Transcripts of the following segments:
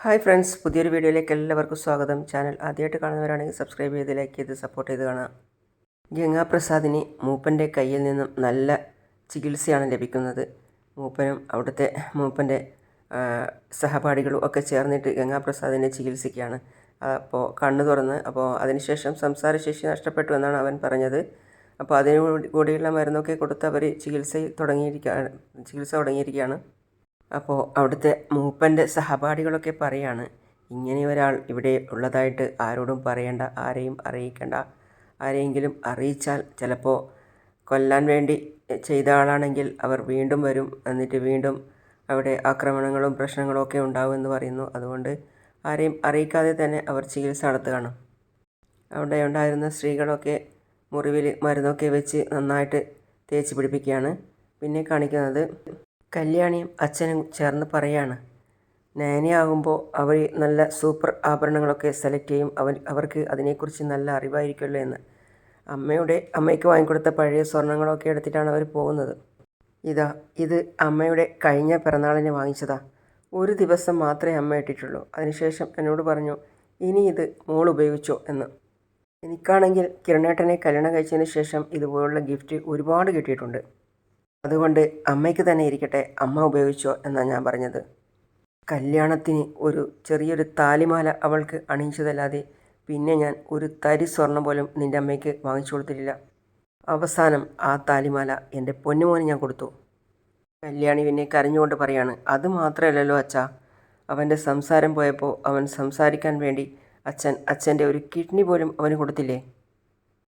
Hi friends പുതിയൊരു വീഡിയോയിലേക്ക് എല്ലാവർക്കും സ്വാഗതം. ചാനൽ ആദ്യമായിട്ട് കാണുന്നവരാണെങ്കിൽ സബ്സ്ക്രൈബ് ചെയ്ത് ലൈക്ക് ചെയ്ത് സപ്പോർട്ട് ചെയ്ത് കാണാം. ഗംഗാപ്രസാദിന് മൂപ്പന്റെ കയ്യിൽ നിന്നും നല്ല ചികിത്സയാണ് ലഭിക്കുന്നത്. മൂപ്പനും അവിടുത്തെ മൂപ്പന്റെ സഹപാഠികളും ഒക്കെ ചേർന്നിട്ട് ഗംഗാപ്രസാദിനെ ചികിത്സിക്കുകയാണ് അപ്പോൾ കണ്ണു തുറന്ന് അപ്പോൾ അതിനുശേഷം സംസാരശേഷി നഷ്ടപ്പെട്ടു എന്നാണ് അവൻ പറഞ്ഞത്. അപ്പോൾ അതിനു കൂടി- കൂടിയുള്ള മരുന്നൊക്കെ കൊടുത്ത് അവർ ചികിത്സ തുടങ്ങിയിരിക്കുകയാണ് ചികിത്സ തുടങ്ങിയിരിക്കുകയാണ്. അപ്പോൾ അവിടുത്തെ മൂപ്പന്റെ സഹപാഠികളൊക്കെ പറയാണ് ഇങ്ങനെ ഒരാൾ ഇവിടെ ഉള്ളതായിട്ട് ആരോടും പറയേണ്ട ആരെയും അറിയിക്കേണ്ട. ആരെയെങ്കിലും അറിയിച്ചാൽ ചിലപ്പോൾ കൊല്ലാൻ വേണ്ടി ചെയ്ത ആളാണെങ്കിൽ അവർ വീണ്ടും വരും. എന്നിട്ട് വീണ്ടും അവിടെ ആക്രമണങ്ങളും പ്രശ്നങ്ങളും ഒക്കെ ഉണ്ടാവുമെന്ന് പറയുന്നു. അതുകൊണ്ട് ആരെയും അറിയിക്കാതെ തന്നെ അവർ ചികിത്സ നടത്തുകയാണ്. അവിടെ ഉണ്ടായിരുന്ന സ്ത്രീകളൊക്കെ മുറിവിൽ മരുന്നൊക്കെ വെച്ച് നന്നായിട്ട് തേച്ച് പിടിപ്പിക്കുകയാണ്. പിന്നെ കാണിക്കുന്നത് കല്യാണിയും അച്ഛനും ചേർന്ന് പറയാണ്. നയനയാകുമ്പോൾ അവർ നല്ല സൂപ്പർ ആഭരണങ്ങളൊക്കെ സെലക്ട് ചെയ്യും. അവൻ അവർക്ക് അതിനെക്കുറിച്ച് നല്ല അറിവായിരിക്കുമല്ലോ എന്ന്. അമ്മയുടെ അമ്മയ്ക്ക് വാങ്ങിക്കൊടുത്ത പഴയ സ്വർണങ്ങളൊക്കെ എടുത്തിട്ടാണ് അവർ പോകുന്നത്. ഇതാ ഇത് അമ്മയുടെ കഴിഞ്ഞ പിറന്നാളിന് വാങ്ങിച്ചതാ. ഒരു ദിവസം മാത്രമേ അമ്മ ഇട്ടിട്ടുള്ളൂ. അതിനുശേഷം എന്നോട് പറഞ്ഞു ഇനി ഇത് മോൾ ഉപയോഗിച്ചോ എന്ന്. എനിക്കാണെങ്കിൽ കിരണേട്ടനെ കല്യാണം കഴിച്ചതിന് ശേഷം ഇതുപോലുള്ള ഗിഫ്റ്റ് ഒരുപാട് കിട്ടിയിട്ടുണ്ട്. അതുകൊണ്ട് അമ്മയ്ക്ക് തന്നെ ഇരിക്കട്ടെ അമ്മ ഉപയോഗിച്ചോ എന്നാണ് ഞാൻ പറഞ്ഞത്. കല്യാണത്തിന് ഒരു ചെറിയൊരു താലിമാല അവൾക്ക് അണിയിച്ചതല്ലാതെ പിന്നെ ഞാൻ ഒരു തരി സ്വർണം പോലും നിന്റെ അമ്മയ്ക്ക് വാങ്ങിച്ചു കൊടുത്തിട്ടില്ല. അവസാനം ആ താലിമാല എന്റെ പൊന്നുമോന് ഞാൻ കൊടുത്തു. കല്യാണി പിന്നെ കരഞ്ഞുകൊണ്ട് പറയാണ് അത് മാത്രമല്ലല്ലോ അച്ഛ. അവന്റെ സംസാരം പോയപ്പോൾ അവൻ സംസാരിക്കാൻ വേണ്ടി അച്ഛൻ അച്ഛന്റെ ഒരു കിഡ്നി പോലും അവന് കൊടുത്തില്ലേ?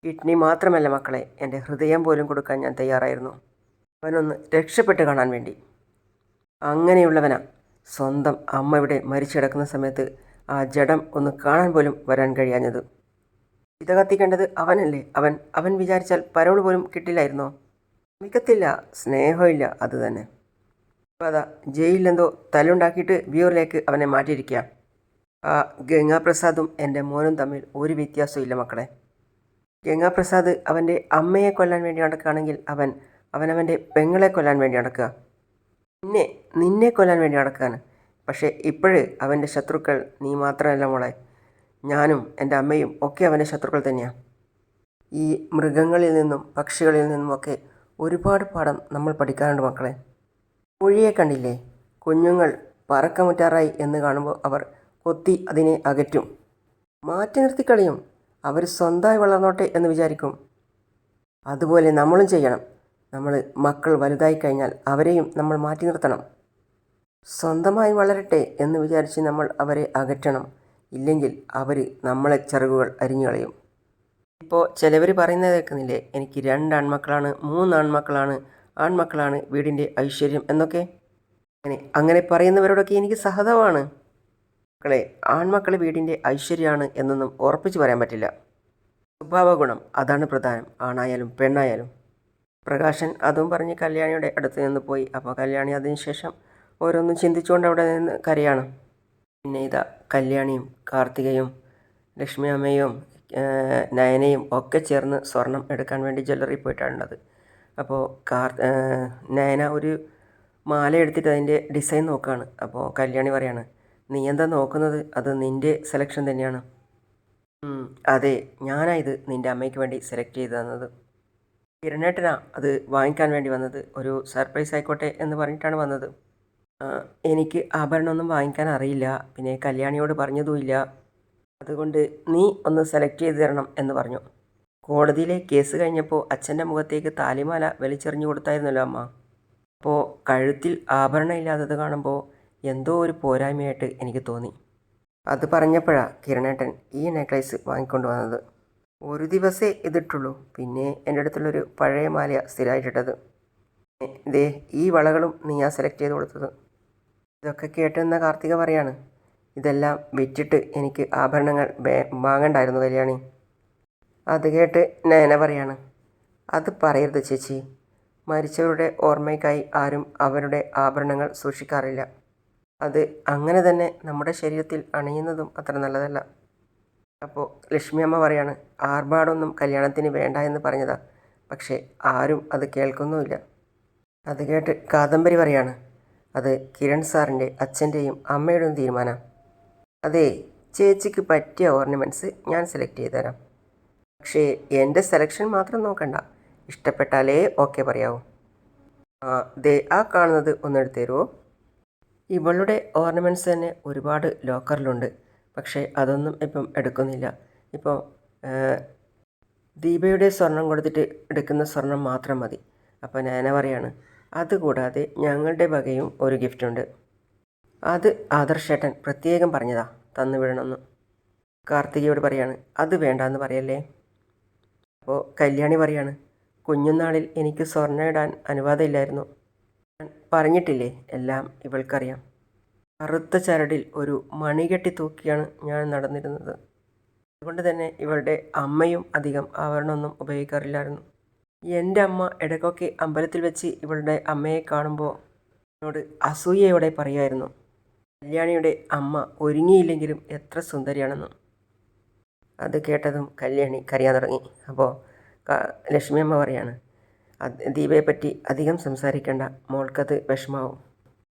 കിഡ്നി മാത്രമല്ല മക്കളെ എന്റെ ഹൃദയം പോലും കൊടുക്കാൻ ഞാൻ തയ്യാറായിരുന്നു. അവനൊന്ന് രക്ഷപ്പെട്ട് കാണാൻ വേണ്ടി. അങ്ങനെയുള്ളവനാ. സ്വന്തം അമ്മ ഇവിടെ മരിച്ചു കിടക്കുന്ന സമയത്ത് ആ ജഡം ഒന്ന് കാണാൻ പോലും വരാൻ കഴിയാഞ്ഞത്. ഇത് കത്തിക്കേണ്ടത് അവനല്ലേ? അവൻ അവൻ വിചാരിച്ചാൽ പരോൾ പോലും കിട്ടില്ലായിരുന്നോ? മികത്തില്ല സ്നേഹമില്ല അത് തന്നെ. അപ്പോൾ അതാ ജയിലിലെന്തോ തല്ലുണ്ടാക്കിയിട്ട് വ്യൂറിലേക്ക് അവനെ മാറ്റിയിരിക്കുക ആ ഗംഗാപ്രസാദും എന്റെ മോനും തമ്മിൽ ഒരു വ്യത്യാസവും ഇല്ല മക്കളെ. ഗംഗാപ്രസാദ് അവന്റെ അമ്മയെ കൊല്ലാൻ വേണ്ടി നടക്കുകയാണെങ്കിൽ അവൻ അവനവന്റെ പെങ്ങളെ കൊല്ലാൻ വേണ്ടി നടക്കുക. നിന്നെ നിന്നെ കൊല്ലാൻ വേണ്ടി നടക്കുകയാണ്. പക്ഷേ ഇപ്പോഴ് അവന്റെ ശത്രുക്കൾ നീ മാത്രമല്ല മോളെ. ഞാനും എന്റെ അമ്മയും ഒക്കെ അവന്റെ ശത്രുക്കൾ തന്നെയാണ് ഈ മൃഗങ്ങളിൽ നിന്നും പക്ഷികളിൽ നിന്നുമൊക്കെ ഒരുപാട് പാഠം നമ്മൾ പഠിക്കാറുണ്ട് മക്കളെ. കോഴിയെ കണ്ടില്ലേ? കുഞ്ഞുങ്ങൾ പറക്കമുറ്റാറായി എന്ന് കാണുമ്പോൾ അവർ കൊത്തി അതിനെ അകറ്റും. മാറ്റി നിർത്തി കളയും. അവർ സ്വന്തമായി വളർന്നോട്ടെ എന്ന് വിചാരിക്കും. അതുപോലെ നമ്മളും ചെയ്യണം. നമ്മൾ മക്കൾ വലുതായി കഴിഞ്ഞാൽ അവരെയും നമ്മൾ മാറ്റി നിർത്തണം. സ്വന്തമായി വളരട്ടെ എന്ന് വിചാരിച്ച് നമ്മൾ അവരെ അകറ്റണം. ഇല്ലെങ്കിൽ അവർ നമ്മളെ ചിറകുകൾ അരിഞ്ഞു കളയും ഇപ്പോൾ ചിലവർ പറയുന്നത് കേൾക്കുന്നില്ലേ? എനിക്ക് രണ്ട് ആൺമക്കളാണ് മൂന്ന് ആൺമക്കളാണ് ആൺമക്കളാണ് വീടിന്റെ ഐശ്വര്യം എന്നൊക്കെ? അങ്ങനെ അങ്ങനെ പറയുന്നവരോടൊക്കെ എനിക്ക് സഹതമാണ് മക്കളെ ആൺമക്കൾ വീടിന്റെ ഐശ്വര്യമാണ് എന്നൊന്നും ഉറപ്പിച്ച് പറയാൻ പറ്റില്ല. സ്വഭാവ ഗുണം അതാണ് പ്രധാനം. ആണായാലും പെണ്ണായാലും. പ്രകാശൻ അതും പറഞ്ഞ് കല്യാണിയുടെ അടുത്ത് നിന്ന് പോയി. അപ്പോൾ കല്യാണി അതിനുശേഷം ഓരോന്നും ചിന്തിച്ചുകൊണ്ട് അവിടെ നിന്ന് കരയാണ്. പിന്നെ ഇതാ കല്യാണിയും കാർത്തികയും ലക്ഷ്മി അമ്മയും നയനയും ഒക്കെ ചേർന്ന് സ്വർണം എടുക്കാൻ വേണ്ടി ജ്വല്ലറി പോയിട്ടാണുള്ളത്. അപ്പോൾ കാർ നയന ഒരു മാല എടുത്തിട്ട് അതിന്റെ ഡിസൈൻ നോക്കുകയാണ് അപ്പോൾ കല്യാണി പറയാണ് നീ എന്താ നോക്കുന്നത്? അത് നിന്റെ സെലക്ഷൻ തന്നെയാണ്. അതെ ഞാനായത് നിന്റെ അമ്മയ്ക്ക് വേണ്ടി സെലക്ട് ചെയ്തു തന്നത് കിരണേട്ടനാ അത് വാങ്ങിക്കാൻ വേണ്ടി വന്നത്. ഒരു സർപ്രൈസ് ആയിക്കോട്ടെ എന്ന് പറഞ്ഞിട്ടാണ് വന്നത്. എനിക്ക് ആഭരണമൊന്നും വാങ്ങിക്കാൻ അറിയില്ല. പിന്നെ കല്യാണിയോട് പറഞ്ഞതുമില്ല. അതുകൊണ്ട് നീ ഒന്ന് സെലക്ട് ചെയ്ത് തരണം എന്ന് പറഞ്ഞു. കോടതിയിലെ കേസ് കഴിഞ്ഞപ്പോൾ അച്ഛന്റെ മുഖത്തേക്ക് താലിമാല വലിച്ചെറിഞ്ഞു കൊടുത്തായിരുന്നല്ലോ അമ്മ. അപ്പോൾ കഴുത്തിൽ ആഭരണം ഇല്ലാത്തത് കാണുമ്പോൾ എന്തോ ഒരു പോരായ്മയായിട്ട് എനിക്ക് തോന്നി. അത് പറഞ്ഞപ്പോഴാണ് കിരണേട്ടൻ ഈ നെക്ലേസ് വാങ്ങിക്കൊണ്ട് വന്നത്. ഒരു ദിവസേ ഇതിട്ടുള്ളൂ. പിന്നെ എന്റെ അടുത്തുള്ളൊരു പഴയ മാലയ സ്ഥിരമായിട്ടിട്ടത് ദേ ഈ വളകളും നീയാ സെലക്ട് ചെയ്ത് കൊടുത്തത്. ഇതൊക്കെ കേട്ടെന്ന കാർത്തിക പറയാണ് ഇതെല്ലാം വിറ്റിട്ട് എനിക്ക് ആഭരണങ്ങൾ വാങ്ങണ്ടായിരുന്നു കല്യാണി. അത് കേട്ട് നയന പറയാണ് അത് പറയരുത് ചേച്ചി. മരിച്ചവരുടെ ഓർമ്മയ്ക്കായി ആരും അവരുടെ ആഭരണങ്ങൾ സൂക്ഷിക്കാറില്ല. അത് അങ്ങനെ തന്നെ നമ്മുടെ ശരീരത്തിൽ അണിയുന്നതും അത്ര നല്ലതല്ല. അപ്പോൾ ലക്ഷ്മി അമ്മ പറയാണ് ആർഭാടൊന്നും കല്യാണത്തിന് വേണ്ട എന്ന് പറഞ്ഞതാ. പക്ഷേ ആരും അത് കേൾക്കുന്നുമില്ല. അത് കേട്ട് കാദംബരി പറയാണ് അത് കിരൺ സാറിന്റെ അച്ഛന്റെയും അമ്മയുടെയും തീരുമാനം. അതെ ചേച്ചിക്ക് പറ്റിയ ഓർണമെന്റ്സ് ഞാൻ സെലക്ട് ചെയ്ത് തരാം പക്ഷേ എന്റെ സെലക്ഷൻ മാത്രം നോക്കണ്ട. ഇഷ്ടപ്പെട്ടാലേ ഓക്കെ പറയാവൂ. ആ ദേ ആ കാണുന്നത് ഒന്ന് എടുത്ത് തരുമോ ഇവളുടെ ഓർണമെന്റ്സ് തന്നെ ഒരുപാട് ലോക്കറിലുണ്ട്. പക്ഷേ അതൊന്നും ഇപ്പം എടുക്കുന്നില്ല. ഇപ്പോൾ ദീപയുടെ സ്വർണം കൊടുത്തിട്ട് എടുക്കുന്ന സ്വർണം മാത്രം മതി. അപ്പോൾ നാന പറയാണ് അതുകൂടാതെ ഞങ്ങളുടെ വകയും ഒരു ഗിഫ്റ്റുണ്ട് അത് ആദർശേട്ടൻ പ്രത്യേകം പറഞ്ഞതാ തന്നു വിടണമെന്ന്. കാർത്തികയോട് പറയാണ് അത് വേണ്ടാന്ന് പറയല്ലേ? അപ്പോൾ കല്യാണി പറയാണ് കുഞ്ഞുനാളിൽ എനിക്ക് സ്വർണം ഇടാൻ അനുവാദമില്ലായിരുന്നു. പറഞ്ഞിട്ടില്ലേ എല്ലാം ഇവൾക്കറിയാം. കറുത്ത ചരടിൽ ഒരു മണികെട്ടി തൂക്കിയാണ് ഞാൻ നടന്നിരുന്നത്. അതുകൊണ്ട് തന്നെ ഇവളുടെ അമ്മയും അധികം ആവരണമൊന്നും ഉപയോഗിക്കാറില്ലായിരുന്നു. എന്റെ അമ്മ ഇടയ്ക്കൊക്കെ അമ്പലത്തിൽ വെച്ച് ഇവളുടെ അമ്മയെ കാണുമ്പോൾ എന്നോട് അസൂയയോടെ പറയുമായിരുന്നു കല്യാണിയുടെ അമ്മ ഒരുങ്ങിയില്ലെങ്കിലും എത്ര സുന്ദരിയാണെന്ന്. അത് കേട്ടതും കല്യാണി കരയാൻ തുടങ്ങി. അപ്പോൾ ലക്ഷ്മി അമ്മ പറയാണ് ദീപയെപ്പറ്റി അധികം സംസാരിക്കേണ്ട മോൾക്കത് വിഷമാവും.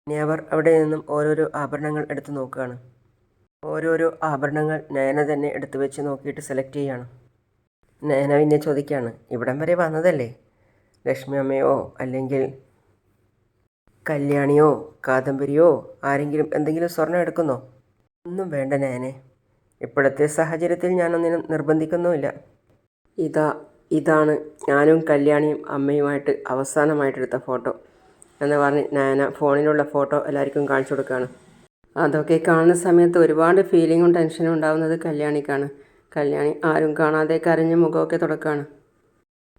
ഇനി അവർ അവിടെ നിന്നും ഓരോരോ ആഭരണങ്ങൾ എടുത്തു നോക്കുകയാണ്. ഓരോരോ ആഭരണങ്ങൾ നയന തന്നെ എടുത്തു വെച്ച് നോക്കിയിട്ട് സെലക്ട് ചെയ്യാണ്. നയന പിന്നെ ചോദിക്കുകയാണ് ഇവിടം വരെ വന്നതല്ലേ? ലക്ഷ്മി അമ്മയോ അല്ലെങ്കിൽ കല്യാണിയോ കാദംബരിയോ ആരെങ്കിലും എന്തെങ്കിലും സ്വർണം എടുക്കുന്നോ? ഒന്നും വേണ്ട നയനെ. ഇപ്പോഴത്തെ സാഹചര്യത്തിൽ ഞാനൊന്നിനും നിർബന്ധിക്കുന്നുമില്ല. ഇതാ ഇതാണ് ഞാനും കല്യാണിയും അമ്മയുമായിട്ട് അവസാനമായിട്ടെടുത്ത ഫോട്ടോ. എന്ന് പറഞ്ഞ് നയന ഫോണിലുള്ള ഫോട്ടോ എല്ലാവർക്കും കാണിച്ചു കൊടുക്കുകയാണ്. അതൊക്കെ കാണുന്ന സമയത്ത് ഒരുപാട് ഫീലിങ്ങും ടെൻഷനും ഉണ്ടാകുന്നത് കല്യാണിക്കാണ്. കല്യാണി ആരും കാണാതെ കരഞ്ഞ മുഖമൊക്കെ തുടക്കുകയാണ്.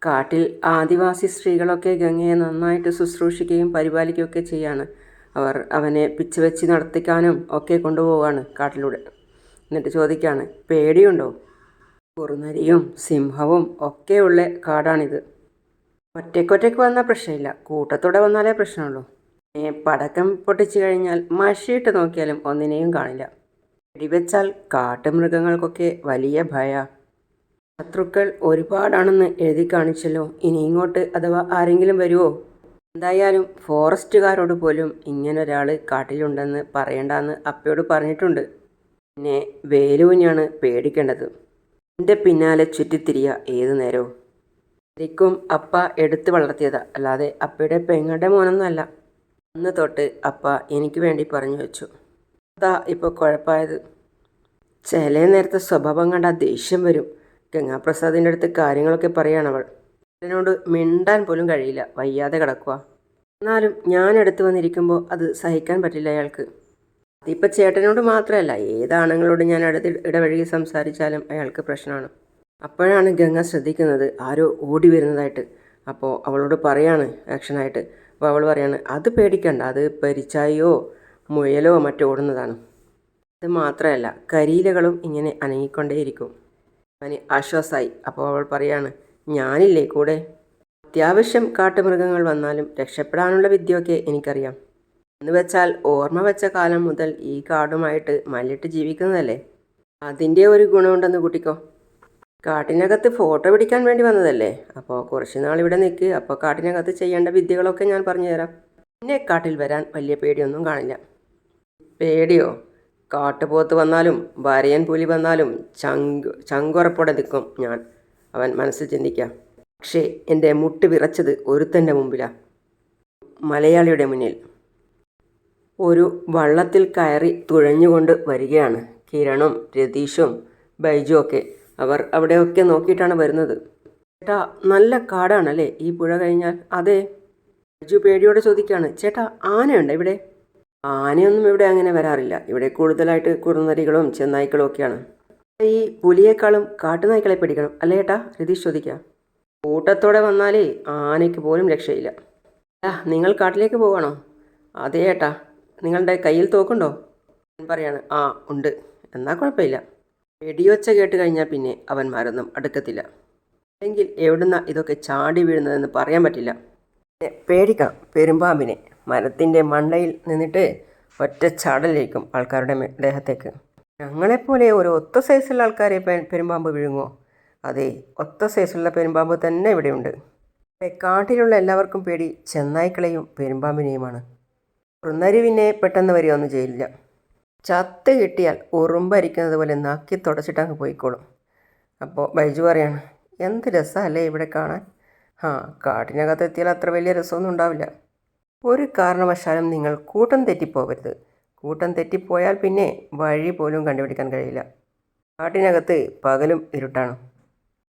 കാട്ടിൽ ആദിവാസി സ്ത്രീകളൊക്കെ ഗംഗയെ നന്നായിട്ട് ശുശ്രൂഷിക്കുകയും പരിപാലിക്കുകയൊക്കെ ചെയ്യാണ്. അവർ അവനെ പിച്ച് വെച്ച് നടത്തിക്കാനും ഒക്കെ കൊണ്ടുപോവാണ് കാട്ടിലൂടെ. എന്നിട്ട് ചോദിക്കുകയാണ് പേടിയുണ്ടോ? കുറുനരിയും സിംഹവും ഒക്കെയുള്ള കാടാണിത്. ഒറ്റയ്ക്കൊറ്റയ്ക്ക് വന്നാൽ പ്രശ്നമില്ല. കൂട്ടത്തോടെ വന്നാലേ പ്രശ്നമുള്ളൂ. പടക്കം പൊട്ടിച്ചു കഴിഞ്ഞാൽ മഷിയിട്ട് നോക്കിയാലും ഒന്നിനെയും കാണില്ല. വെടിവെച്ചാൽ കാട്ടുമൃഗങ്ങൾക്കൊക്കെ വലിയ ഭയ. ശത്രുക്കൾ ഒരുപാടാണെന്ന് എഴുതി കാണിച്ചല്ലോ. ഇനി ഇങ്ങോട്ട് അഥവാ ആരെങ്കിലും വരുമോ എന്തായാലും ഫോറസ്റ്റുകാരോട് പോലും ഇങ്ങനൊരാൾ കാട്ടിലുണ്ടെന്ന് പറയണ്ടെന്ന് അപ്പയോട് പറഞ്ഞിട്ടുണ്ട്. പിന്നെ വേലുവിനെയാണ് പേടിക്കേണ്ടത്. എന്റെ പിന്നാലെ ചുറ്റിത്തിരിയ ഏതു നേരവും. ശരിക്കും അപ്പ എടുത്ത് വളർത്തിയതാ. അല്ലാതെ അപ്പയുടെ പെങ്ങളുടെ മോനൊന്നുമല്ല. അന്ന് തൊട്ട് അപ്പ എനിക്ക് വേണ്ടി പറഞ്ഞു വെച്ചു. അതാ ഇപ്പോൾ കുഴപ്പമായത് ചില നേരത്തെ സ്വഭാവം കണ്ട ദേഷ്യം വരും. ഗംഗാപ്രസാദിന്റെ അടുത്ത് കാര്യങ്ങളൊക്കെ പറയുകയാണവൾ അതിനോട് മിണ്ടാൻ പോലും കഴിയില്ല. വയ്യാതെ കിടക്കുക എന്നാലും ഞാൻ അടുത്ത് വന്നിരിക്കുമ്പോൾ അത് സഹിക്കാൻ പറ്റില്ല അയാൾക്ക്. അതിപ്പോൾ ചേട്ടനോട് മാത്രമല്ല. ഏതാണുങ്ങളോട് ഞാൻ അടുത്ത് ഇടപഴകി സംസാരിച്ചാലും അയാൾക്ക് പ്രശ്നമാണ്. അപ്പോഴാണ് ഗംഗ ശ്രദ്ധിക്കുന്നത്. ആരോ ഓടി വരുന്നതായിട്ട്. അപ്പോൾ അവളോട് പറയാണ് ആക്ഷനായിട്ട്. അപ്പോൾ അവൾ പറയാണ് അത് പേടിക്കണ്ട. അത് പരിച്ചായോ മുയലോ മറ്റോ ഓടുന്നതാണ്. അത് മാത്രമല്ല കരിയിലകളും ഇങ്ങനെ അനങ്ങിക്കൊണ്ടേയിരിക്കും. അവന് ആശ്വാസമായി. അപ്പോൾ അവൾ പറയാണ് ഞാനില്ലേ കൂടെ? അത്യാവശ്യം കാട്ടുമൃഗങ്ങൾ വന്നാലും രക്ഷപ്പെടാനുള്ള വിദ്യയൊക്കെ എനിക്കറിയാം. എന്ന് വെച്ചാൽ ഓർമ്മ വെച്ച കാലം മുതൽ ഈ കാടുമായിട്ട് മല്ലിട്ട് ജീവിക്കുന്നതല്ലേ? അതിന്റെ ഒരു ഗുണമുണ്ടെന്ന് കൂട്ടിക്കോ. കാട്ടിനകത്ത് ഫോട്ടോ പിടിക്കാൻ വേണ്ടി വന്നതല്ലേ? അപ്പോൾ കുറച്ച് നാൾ ഇവിടെ നിൽക്ക് അപ്പോൾ കാട്ടിനകത്ത് ചെയ്യേണ്ട വിദ്യകളൊക്കെ ഞാൻ പറഞ്ഞു തരാം. പിന്നെ കാട്ടിൽ വരാൻ വലിയ പേടിയൊന്നും കാണില്ല. പേടിയോ? കാട്ടുപോത്ത് വന്നാലും വരയൻ പുലി വന്നാലും ചങ്ക് ചങ്കുറപ്പോടെ നിൽക്കും ഞാൻ. അവൻ മനസ്സിൽ ചിന്തിക്കാം. പക്ഷേ എന്റെ മുട്ട് വിറച്ചത് ഒരുത്തന്റെ മുമ്പിലാണ് മലയാളിയുടെ മുന്നിൽ. ഒരു വള്ളത്തിൽ കയറി തുഴഞ്ഞുകൊണ്ട് വരികയാണ്. കിരണും രതീഷും ബൈജും ഒക്കെ അവർ അവിടെയൊക്കെ നോക്കിയിട്ടാണ് വരുന്നത്. ചേട്ടാ നല്ല കാടാണല്ലേ? ഈ പുഴ കഴിഞ്ഞാൽ അതെ. അജു പേടിയോടെ ചോദിക്കുകയാണ്. ചേട്ടാ ആനയുണ്ട് ഇവിടെ? ആനയൊന്നും ഇവിടെ അങ്ങനെ വരാറില്ല. ഇവിടെ കൂടുതലായിട്ട് കുറുനരികളും ചെന്നായ്ക്കളും ഒക്കെയാണ്. ഈ പുലിയേക്കാളും കാട്ടുനായ്ക്കളെ പിടിക്കണം. അല്ലേ ഏട്ടാ രതീഷ് ചോദിക്കാം കൂട്ടത്തോടെ വന്നാലേ ആനയ്ക്ക് പോലും രക്ഷയില്ല. ആ നിങ്ങൾ കാട്ടിലേക്ക് പോവാണോ അതേ ഏട്ടാ നിങ്ങളുടെ കയ്യിൽ തോക്കുണ്ടോ? പറയാണ് ആ ഉണ്ട്. എന്നാൽ കുഴപ്പമില്ല. വെടിയൊച്ച കേട്ട് കഴിഞ്ഞാൽ പിന്നെ അവന്മാരൊന്നും അടുക്കത്തില്ല. അല്ലെങ്കിൽ എവിടുന്ന ഇതൊക്കെ ചാടി വീഴുന്നതെന്ന് പറയാൻ പറ്റില്ല. പേടിക്കണം പേടിക്കാം പെരുമ്പാമ്പിനെ. മരത്തിന്റെ മണ്ടയിൽ നിന്നിട്ട് ഒറ്റ ചാടലേക്കും ആൾക്കാരുടെ ദേഹത്തേക്ക്. ഞങ്ങളെപ്പോലെ ഒരു ഒത്ത സൈസുള്ള ആൾക്കാരെ പെരുമ്പാമ്പ് വിഴുങ്ങോ അതെ ഒത്ത സൈസുള്ള പെരുമ്പാമ്പ് തന്നെ ഇവിടെയുണ്ട്. കാട്ടിലുള്ള എല്ലാവർക്കും പേടി ചെന്നായ്ക്കളെയും പെരുമ്പാമ്പിനെയുമാണ്. പിന്നെ പെട്ടെന്ന് വരികയൊന്നും ചെയ്യില്ല. ചത്ത് കിട്ടിയാൽ ഉറുമ്പരിക്കുന്നത് പോലെ നക്കി തുടച്ചിട്ട് അങ്ങ് പോയിക്കോളും. അപ്പോൾ ബൈജു പറയാണ് എന്ത് രസമല്ലേ ഇവിടെ കാണാൻ? ആ കാട്ടിനകത്ത് എത്തിയാൽ അത്ര വലിയ രസമൊന്നും ഉണ്ടാവില്ല. ഒരു കാരണവശാലും നിങ്ങൾ കൂട്ടം തെറ്റിപ്പോകരുത്. കൂട്ടം തെറ്റിപ്പോയാൽ പിന്നെ വഴി പോലും കണ്ടുപിടിക്കാൻ കഴിയില്ല. കാട്ടിനകത്ത് പകലും ഇരുട്ടാണ്.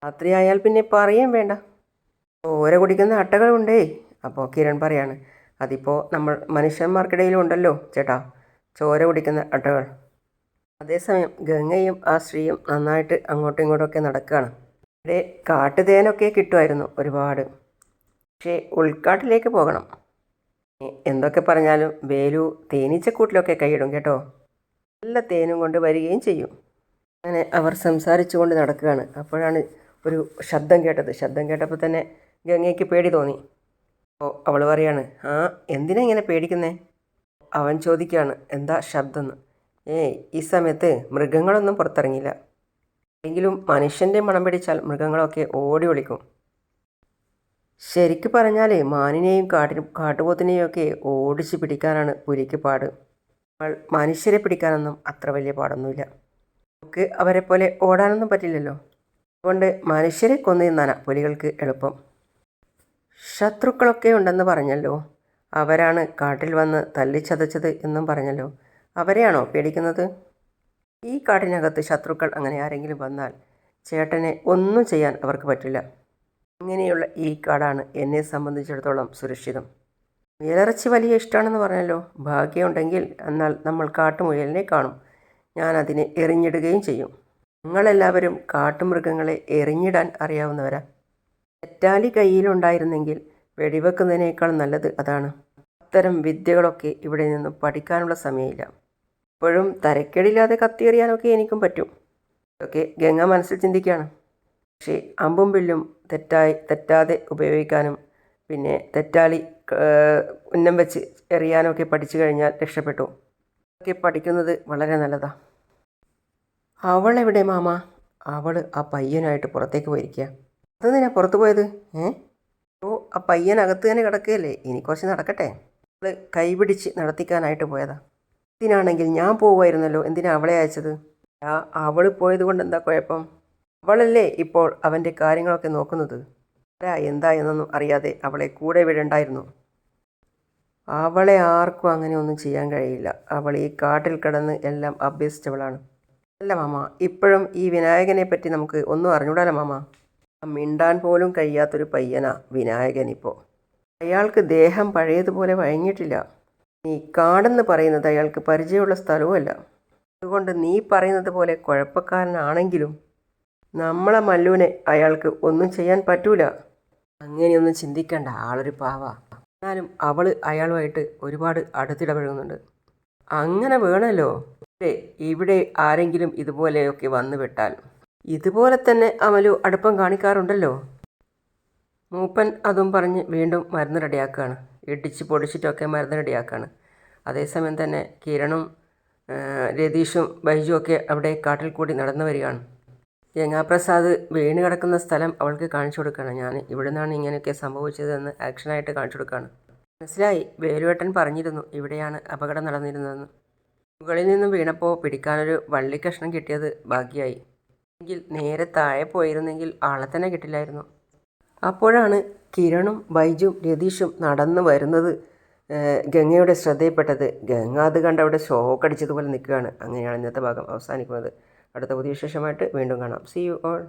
രാത്രിയായാൽ പിന്നെ പറയേം വേണ്ട. ഓര കുടിക്കുന്ന അട്ടകളുണ്ടേ. അപ്പോൾ കിരൺ പറയാണ് അതിപ്പോൾ നമ്മൾ മനുഷ്യന്മാർക്കിടയിലും ഉണ്ടല്ലോ ചേട്ടാ. ചോര കുടിക്കുന്ന അട്ടകൾ. അതേസമയം ഗംഗയും ആ സ്ത്രീയും നന്നായിട്ട് അങ്ങോട്ടും ഇങ്ങോട്ടുമൊക്കെ നടക്കുകയാണ്. ഇവിടെ കാട്ടുതേനൊക്കെ കിട്ടുമായിരുന്നു ഒരുപാട്. പക്ഷേ ഉൾക്കാട്ടിലേക്ക് പോകണം. എന്തൊക്കെ പറഞ്ഞാലും വേലു തേനീച്ചക്കൂട്ടിലൊക്കെ കൈയിടും കേട്ടോ. നല്ല തേനും കൊണ്ട് വരികയും ചെയ്യും. അങ്ങനെ അവർ സംസാരിച്ചു കൊണ്ട് നടക്കുകയാണ്. അപ്പോഴാണ് ഒരു ശബ്ദം കേട്ടത്. ശബ്ദം കേട്ടപ്പോൾ തന്നെ ഗംഗയ്ക്ക് പേടി തോന്നി. അപ്പോൾ അവൾ പറയാണ് ആ എന്തിനാ ഇങ്ങനെ പേടിക്കുന്നേ? അവൻ ചോദിക്കുകയാണ് എന്താ ശബ്ദം എന്ന് ഏയ് ഈ സമയത്ത് മൃഗങ്ങളൊന്നും പുറത്തിറങ്ങില്ല എങ്കിലും മനുഷ്യന്റെ മണം പിടിച്ചാൽ മൃഗങ്ങളൊക്കെ ഓടി ഒളിക്കും. ശരിക്ക് പറഞ്ഞാൽ മാനിനെയും കാട്ടിനും കാട്ടുപോത്തിനെയും ഒക്കെ ഓടിച്ച് പിടിക്കാനാണ് പുലിക്ക് പാട്. അവൾ മനുഷ്യരെ പിടിക്കാനൊന്നും അത്ര വലിയ പാടൊന്നുമില്ല. നമുക്ക് അവരെ പോലെ ഓടാനൊന്നും പറ്റില്ലല്ലോ. അതുകൊണ്ട് മനുഷ്യരെ കൊന്നു തിന്നാനാ പുലികൾക്ക് എളുപ്പം. ശത്രുക്കളൊക്കെ ഉണ്ടെന്ന് പറഞ്ഞല്ലോ. അവരാണ് കാട്ടിൽ വന്ന് തല്ലിച്ചതച്ചത് എന്നും പറഞ്ഞല്ലോ. അവരെയാണോ പേടിക്കുന്നത്? ഈ കാട്ടിനകത്ത് ശത്രുക്കൾ അങ്ങനെ ആരെങ്കിലും വന്നാൽ ചേട്ടനെ ഒന്നും ചെയ്യാൻ അവർക്ക് പറ്റില്ല. ഇങ്ങനെയുള്ള ഈ കാടാണ് എന്നെ സംബന്ധിച്ചിടത്തോളം സുരക്ഷിതം. മുയലിറച്ചി വലിയ ഇഷ്ടമാണെന്ന് പറഞ്ഞല്ലോ. ഭാഗ്യമുണ്ടെങ്കിൽ എന്നാൽ നമ്മൾ കാട്ടുമുയലിനെ കാണും. ഞാൻ അതിനെ എറിഞ്ഞിടുകയും ചെയ്യും. നിങ്ങളെല്ലാവരും കാട്ടുമൃഗങ്ങളെ എറിഞ്ഞിടാൻ അറിയാവുന്നവരാ. തെറ്റാലി കയ്യിലുണ്ടായിരുന്നെങ്കിൽ വെടിവെക്കുന്നതിനേക്കാൾ നല്ലത് അതാണ്. അത്തരം വിദ്യകളൊക്കെ ഇവിടെ നിന്നും പഠിക്കാനുള്ള സമയമില്ല. ഇപ്പോഴും തരക്കേടില്ലാതെ കത്തിയെറിയാനൊക്കെ എനിക്കും പറ്റും. ഇതൊക്കെ ഗംഗ മനസ്സിൽ ചിന്തിക്കുകയാണ്. പക്ഷേ അമ്പും വില്ലും തെറ്റായി തെറ്റാതെ ഉപയോഗിക്കാനും പിന്നെ തെറ്റാളി ഏഹ്, ഉന്നം വെച്ച് എറിയാനൊക്കെ പഠിച്ചു കഴിഞ്ഞാൽ രക്ഷപ്പെട്ടു. ഒക്കെ പഠിക്കുന്നത് വളരെ നല്ലതാണ് അവളെവിടെ മാമ? അവൾ ആ പയ്യനായിട്ട് പുറത്തേക്ക് പോയിരിക്കുക അത് നിന്നെ പുറത്തു പോയത്? ഏ? ഓ ആ പയ്യൻ അകത്ത് തന്നെ കിടക്കുകയല്ലേ? ഇനി കുറച്ച് നടക്കട്ടെ. അവൾ കൈപിടിച്ച് നടത്തിക്കാനായിട്ട് പോയതാ. ഇതിനാണെങ്കിൽ ഞാൻ പോവുമായിരുന്നല്ലോ? എന്തിനാ അവളെ അയച്ചത്? അവൾ പോയത് കൊണ്ട് എന്താ കുഴപ്പം? അവളല്ലേ ഇപ്പോൾ അവന്റെ കാര്യങ്ങളൊക്കെ നോക്കുന്നത്. ആരാ എന്താ എന്നൊന്നും അറിയാതെ അവളെ കൂടെ വിടണ്ടായിരുന്നു. അവളെ ആർക്കും അങ്ങനെ ഒന്നും ചെയ്യാൻ കഴിയില്ല. അവൾ ഈ കാട്ടിൽ കിടന്ന് എല്ലാം അഭ്യസിച്ചവളാണ്. അല്ല മാമ ഇപ്പോഴും ഈ വിനായകനെ പറ്റി നമുക്ക് ഒന്നും അറിഞ്ഞൂടാലോ മാമ? മിണ്ടാൻ പോലും കഴിയാത്തൊരു പയ്യനാ വിനായകൻ ഇപ്പോൾ അയാൾക്ക് ദേഹം പഴയതുപോലെ വഴങ്ങിയിട്ടില്ല. നീ കാടെന്ന് പറയുന്നത് അയാൾക്ക് പരിചയമുള്ള സ്ഥലവുമല്ല. അതുകൊണ്ട് നീ പറയുന്നത് പോലെ കുഴപ്പക്കാരനാണെങ്കിലും നമ്മളെ മല്ലുവിനെ അയാൾക്ക് ഒന്നും ചെയ്യാൻ പറ്റൂല. അങ്ങനെയൊന്നും ചിന്തിക്കണ്ട ആളൊരു പാവ. എന്നാലും അവൾ അയാളുമായിട്ട് ഒരുപാട് അടുത്തിടപഴകുന്നുണ്ട്. അങ്ങനെ വേണമല്ലോ ഇവിടെ ആരെങ്കിലും ഇതുപോലെയൊക്കെ വന്നു വിട്ടാൽ ഇതുപോലെ തന്നെ അമലു അടുപ്പം കാണിക്കാറുണ്ടല്ലോ. മൂപ്പൻ അതും പറഞ്ഞ് വീണ്ടും മരുന്ന് റെഡിയാക്കുകയാണ് ഇടിച്ച് പൊടിച്ചിട്ടൊക്കെ മരുന്ന് റെഡിയാക്കുകയാണ് അതേസമയം തന്നെ കിരണും രതീഷും ബൈജുവും ഒക്കെ അവിടെ കാട്ടിൽ കൂടി നടന്നു വരികയാണ്. ഗംഗാപ്രസാദ് വീണ് കിടക്കുന്ന സ്ഥലം അവൾക്ക് കാണിച്ചു കൊടുക്കുകയാണ്. ഞാൻ ഇവിടെ നിന്നാണ് ഇങ്ങനെയൊക്കെ സംഭവിച്ചതെന്ന് ആക്ഷനായിട്ട് കാണിച്ചു കൊടുക്കുകയാണ്. മനസ്സിലായി? വേലുവേട്ടൻ പറഞ്ഞിരുന്നു ഇവിടെയാണ് അപകടം നടന്നിരുന്നതെന്ന്. മുകളിൽ നിന്നും വീണപ്പോൾ പിടിക്കാനൊരു വള്ളിക്കഷ്ണം കിട്ടിയത് ഭാഗ്യമായി എങ്കിൽ നേരെ താഴെ പോയിരുന്നെങ്കിൽ ആളെ തന്നെ കിട്ടില്ലായിരുന്നു. അപ്പോഴാണ് കിരണും ബൈജും രതീഷും നടന്നു വരുന്നത്. ഗംഗയുടെ ശ്രദ്ധയിൽപ്പെട്ടത്. ഗംഗ അത് കണ്ട് അവിടെ ഷോക്ക് അടിച്ചതുപോലെ നിൽക്കുകയാണ്. അങ്ങനെയാണ് ഇന്നത്തെ ഭാഗം അവസാനിക്കുന്നത്. അടുത്ത പുതിയ വിശേഷമായിട്ട് വീണ്ടും കാണാം. C you all